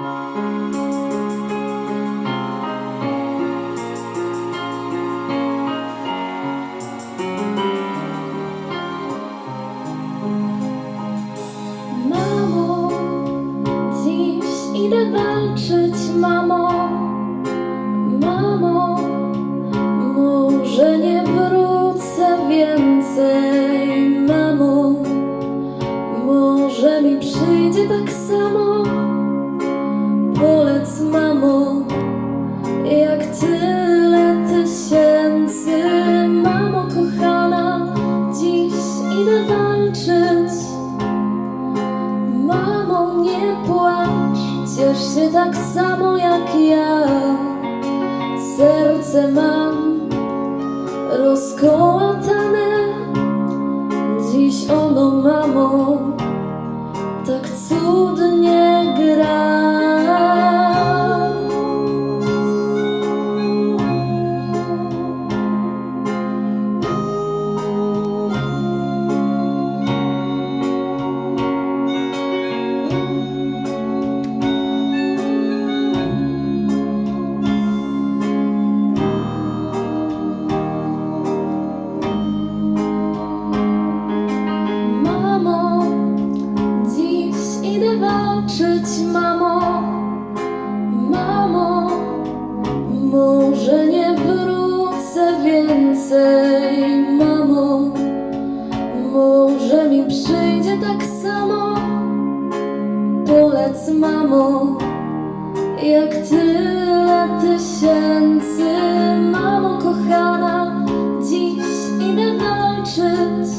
Mamo, dziś idę walczyć, mamo. Tak samo jak ja. Serce mam rozkołatane, dziś ono, mamo, tak cudnie gra. Mamo, mamo, jak tyle tysięcy, mamo kochana, dziś idę walczyć.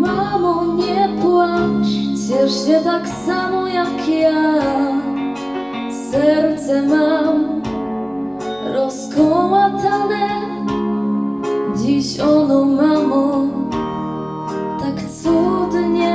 Mamo, nie płacz, ciesz się tak samo jak ja. Serce mam rozkołatane, dziś ono, mamo, tak cudnie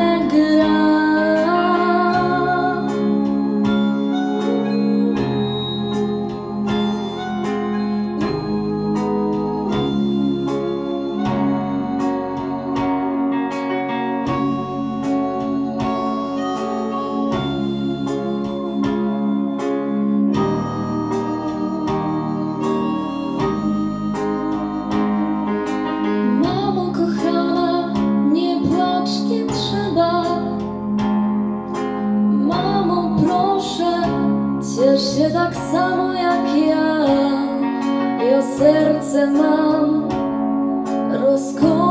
się tak samo jak ja. Ja serce mam rozkołatane.